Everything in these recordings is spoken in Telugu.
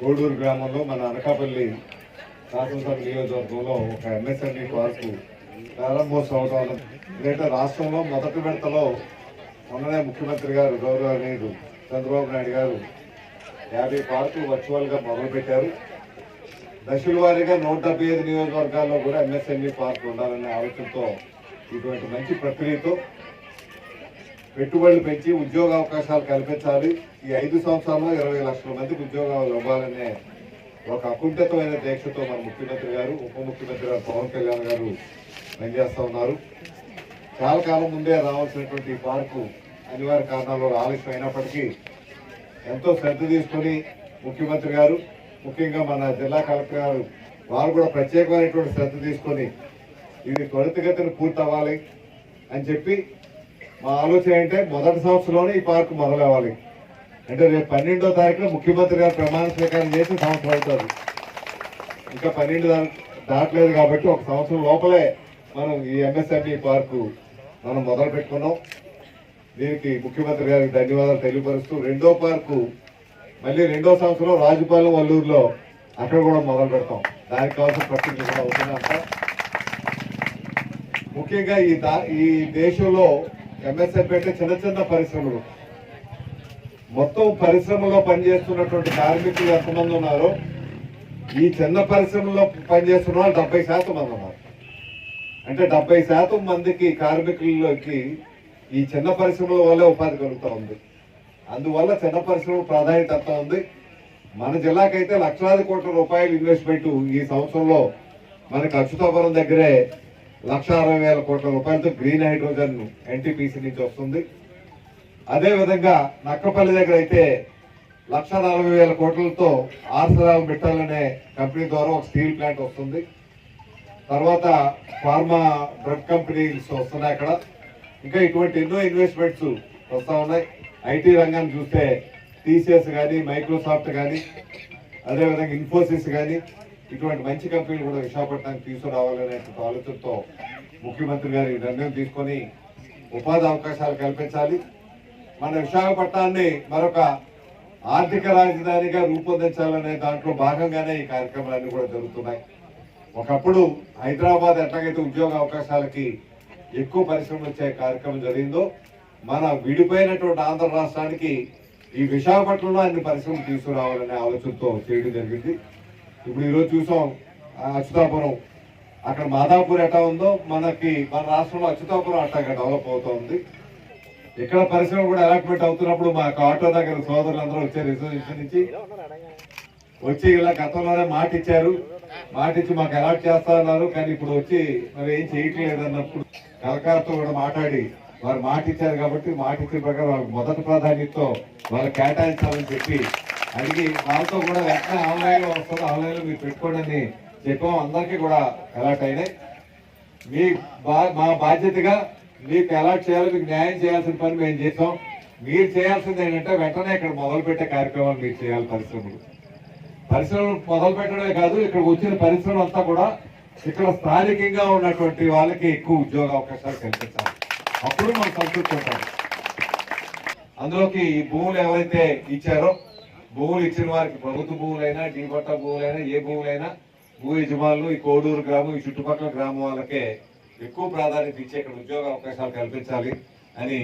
గోడూరు గ్రామంలో మన అనకాపల్లి శాసనసభ నియోజకవర్గంలో ఒక ఎంఎస్ఎంఈ పార్కు ప్రారంభోత్సవం అవడం లేదంటే రాష్ట్రంలో మొదటి విడతలో మొన్ననే ముఖ్యమంత్రి గారు గౌరవనీయుడు చంద్రబాబు నాయుడు గారు యాభై పార్కులు వర్చువల్గా మొదలుపెట్టారు. దశల వారీగా నూట డెబ్బై ఐదు నియోజకవర్గాల్లో కూడా ఎంఎస్ఎంఈ పార్క్ ఉండాలనే ఆలోచనతో ఇటువంటి మంచి ప్రక్రియతో పెట్టుబడులు పెంచి ఉద్యోగ అవకాశాలు కల్పించాలి. ఈ ఐదు సంవత్సరాల్లో ఇరవై లక్షల మందికి ఉద్యోగాలు ఇవ్వాలనే ఒక అకుంఠితమైన దీక్షతో మన ముఖ్యమంత్రి గారు ఉప ముఖ్యమంత్రి గారు పవన్ కళ్యాణ్ గారు పనిచేస్తూ ఉన్నారు. చాలా కాలం ముందే రావాల్సినటువంటి ఈ పార్కు అనివార్య కారణాల ఆలస్యం అయినప్పటికీ ఎంతో శ్రద్ధ తీసుకొని ముఖ్యమంత్రి గారు ముఖ్యంగా మన జిల్లా కలెక్టర్ గారు వారు కూడా ప్రత్యేకమైనటువంటి శ్రద్ధ తీసుకొని ఇది త్వరితగతిని పూర్తి అవ్వాలి అని చెప్పి మా ఆలోచన ఏంటంటే మొదటి సంవత్సరంలోనే ఈ పార్కు మొదలవ్వాలి. అంటే రేపు పన్నెండో తారీఖున ముఖ్యమంత్రి గారు ప్రమాణ స్వీకారం చేసి సంవత్సరం అవుతుంది. ఇంకా పన్నెండు దాటలేదు కాబట్టి ఒక సంవత్సరం లోపలే మనం ఈ ఎంఎస్ఎంఈ పార్కు మనం మొదలు పెట్టుకున్నాం. దీనికి ముఖ్యమంత్రి గారికి ధన్యవాదాలు తెలియపరుస్తూ రెండో పార్కు మళ్ళీ రెండో సంవత్సరం రాజుపాలెం వల్లూరులో అక్కడ కూడా మొదలు పెడతాం. దానికి కావాల్సిన ప్రక్రియ కూడా అవుతుందంట ముఖ్యంగా ఈ దా ఈ దేశంలో ఎంఎస్ఎంపీ అంటే చిన్న చిన్న పరిశ్రమలు. మొత్తం పరిశ్రమలో పనిచేస్తున్నటువంటి కార్మికులు ఎంతమంది ఉన్నారో ఈ చిన్న పరిశ్రమలో పనిచేస్తున్న వాళ్ళు డెబ్బై శాతం మంది ఉన్నారు. అంటే డెబ్బై శాతం మందికి కార్మికులకి ఈ చిన్న పరిశ్రమల వల్లే ఉపాధి కలుగుతూ ఉంది. అందువల్ల చిన్న పరిశ్రమ ప్రాధాన్యత ఉంది. మన జిల్లాకైతే లక్షలాది కోట్ల రూపాయలు ఇన్వెస్ట్మెంట్ ఈ సంవత్సరంలో మన అచ్యుతాపురం దగ్గరే లక్ష అరవై వేల కోట్ల రూపాయలతో గ్రీన్ హైడ్రోజన్ ఎన్టీపీసీ నుంచి వస్తుంది. అదేవిధంగా నక్కపల్లి దగ్గర అయితే లక్ష నలభై వేల కోట్లతో ఆర్సరాల్ మిట్టల్ అనే కంపెనీ ద్వారా ఒక స్టీల్ ప్లాంట్ వస్తుంది. తర్వాత ఫార్మా డ్రగ్ కంపెనీస్ వస్తున్నాయి అక్కడ. ఇంకా ఇటువంటి ఎన్నో ఇన్వెస్ట్మెంట్స్ వస్తూ ఉన్నాయి. ఐటీ రంగాన్ని చూస్తే టీసీఎస్ కానీ మైక్రోసాఫ్ట్ కానీ అదేవిధంగా ఇన్ఫోసిస్ కానీ ఇటువంటి మంచి కంపెనీలు కూడా విశాఖపట్నానికి తీసుకురావాలనే ఆలోచనతో ముఖ్యమంత్రి గారు ఈ నిర్ణయం తీసుకొని ఉపాధి అవకాశాలు కల్పించాలి. మన విశాఖపట్నాన్ని మరొక ఆర్థిక రాజధానిగా రూపొందించాలనే దాంట్లో భాగంగానే ఈ కార్యక్రమాలన్నీ కూడా జరుగుతున్నాయి. ఒకప్పుడు హైదరాబాద్ ఎట్లాగైతే ఉద్యోగ అవకాశాలకి ఎక్కువ పరిశ్రమలు వచ్చే కార్యక్రమం జరిగిందో మన విడిపోయినటువంటి ఆంధ్ర రాష్ట్రానికి ఈ విశాఖపట్నంలో అన్ని పరిశ్రమలు తీసుకురావాలనే ఆలోచనతో చేయడం జరిగింది. ఇప్పుడు ఈరోజు చూసాం ఆ అచ్యుతాపురం. అక్కడ మాదాపూర్ ఎట్లా ఉందో మనకి మన రాష్ట్రంలో అచ్యుతాపురం అట్లాగా డెవలప్ అవుతోంది. ఇక్కడ పరిశ్రమ కూడా అలాట్మెంట్ అవుతున్నప్పుడు మాకు ఆటో దగ్గర సోదరులందరూ వచ్చారు రిజర్వేషన్ నుంచి వచ్చి ఇలా గతంలోనే మాట ఇచ్చారు. మాట ఇచ్చి మాకు అలాట్ చేస్తా అన్నారు కానీ ఇప్పుడు వచ్చి మరి ఏం చేయట్లేదు అన్నప్పుడు కలకాలతో కూడా మాట్లాడి వారు మాట ఇచ్చారు కాబట్టి మాట ఇచ్చిన ప్రకారం వాళ్ళకి మొదటి ప్రాధాన్యతతో వాళ్ళకి కేటాయించాలని చెప్పి అడిగి వాళ్ళతో కూడా వెంటనే ఆన్లైన్లో వస్తుంది. ఆన్లైన్లో మీరు పెట్టుకోండి చెప్పాం అందరికీ కూడా అలర్ట్ అయినాయి. మీ బా మా బాధ్యతగా మీకు అలర్ట్ చేయాలి మీకు న్యాయం చేయాల్సిన పని మేము చేసాం మీరు చేయాల్సింది ఏంటంటే వెంటనే ఇక్కడ మొదలుపెట్టే కార్యక్రమాలు మీరు చేయాలి పరిశ్రమలు. పరిశ్రమలు మొదలు పెట్టడమే కాదు ఇక్కడ వచ్చిన పరిశ్రమ అంతా కూడా ఇక్కడ స్థానికంగా ఉన్నటువంటి వాళ్ళకి ఎక్కువ ఉద్యోగ అవకాశాలు కల్పించాలి. అప్పుడు మనం సంతృప్తి ఉంటాం. అందులోకి ఈ భూములు ఎవరైతే ఇచ్చారో భూములు ఇచ్చిన వారికి ప్రభుత్వ భూములైనా డీపట్ట భూములైనా ఏ భూములైనా భూ యజమానులు ఈ కోడూరు గ్రామం ఈ చుట్టుపక్కల గ్రామం వాళ్ళకే ఎక్కువ ప్రాధాన్యత ఇచ్చి ఇక్కడ ఉద్యోగ అవకాశాలు కల్పించాలి అని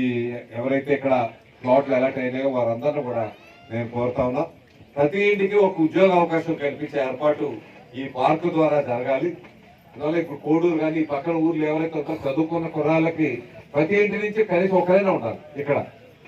ఈ ఎవరైతే ఇక్కడ ప్లాట్లు అలాట్ అయినాయో వారందరినీ కూడా నేను కోరుతా ఉన్నా. ప్రతి ఇంటికి ఒక ఉద్యోగ అవకాశం కల్పించే ఏర్పాటు ఈ పార్కు ద్వారా జరగాలి. అందువల్ల ఇప్పుడు కోడూరు కానీ ఈ పక్కన ఊర్లు ఎవరైతే చదువుకున్న కుర్రాళ్ళకి ప్రతి ఇంటి నుంచి కనీసం ఒకరైనా ఉండాలి ఇక్కడ.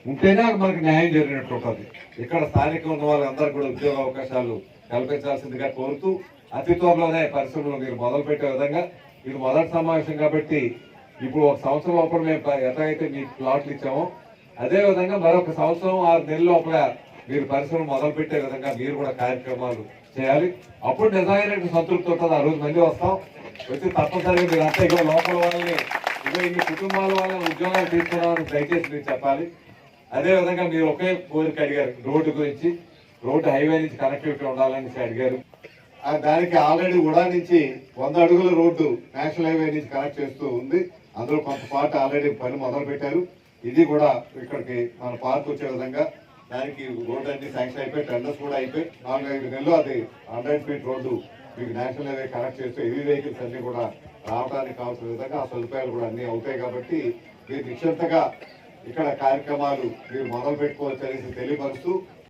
ఉంటేనే మనకి న్యాయం జరిగినట్టు ఉంటుంది. ఇక్కడ స్థానికంగా ఉన్న వాళ్ళందరూ కూడా ఉద్యోగ అవకాశాలు కల్పించాల్సిందిగా కోరుతూ అతి త్వరలోనే పరిశ్రమలు మీరు మొదలుపెట్టే విధంగా ఇది మొదటి సమావేశం కాబట్టి ఇప్పుడు ఒక సంవత్సరం లోపల మేము ప- మీకు ప్లాట్లు ఇచ్చామో అదే విధంగా మరొక సంవత్సరం ఆరు నెలల లోపల మీరు పరిశ్రమ మొదలుపెట్టే విధంగా మీరు కూడా కార్యక్రమాలు చేయాలి. అప్పుడు నిజమైన సంతృప్తి ఉంటుంది. ఆ రోజు మళ్ళీ వస్తాం. వచ్చి తప్పనిసరిగా మీరు అంతా ఇగో లోపల వాళ్ళని ఇగో ఇన్ని కుటుంబాల వాళ్ళని ఉద్యోగాలు తీసుకున్నామని దయచేసి మీరు చెప్పాలి. అదే విధంగా మీరు ఒకే కోరిక అడిగారు రోడ్డు గురించి. రోడ్డు హైవే నుంచి కనెక్టివిటీ ఉండాలని అడిగారు. దానికి ఆల్రెడీ ఉడా నుంచి వంద అడుగుల రోడ్డు నేషనల్ హైవే నుంచి కనెక్ట్ చేస్తూ ఉంది. అందులో కొంత పార్ట్ ఆల్రెడీ పని మొదలు పెట్టారు ఇది కూడా ఇక్కడికి మన పార్క్ వచ్చే విధంగా దానికి రోడ్డు అన్ని శాంక్షన్ అయిపోయి టెండర్స్ కూడా అయిపోయి ఐదు నెలలు అది హండ్రెడ్ ఫీట్ రోడ్డు మీకు నేషనల్ హైవే కనెక్ట్ చేస్తే హెవీ వెహికల్స్ అన్ని కూడా రావడానికి కావాల్సిన విధంగా ఆ సదుపాయాలు కూడా అన్ని అవుతాయి కాబట్టి మీరు నిశ్చింతగా ఇక్కడ కార్యక్రమాలు మీరు మొదలు పెట్టుకోవచ్చు అనేసి తెలియపరుస్తూ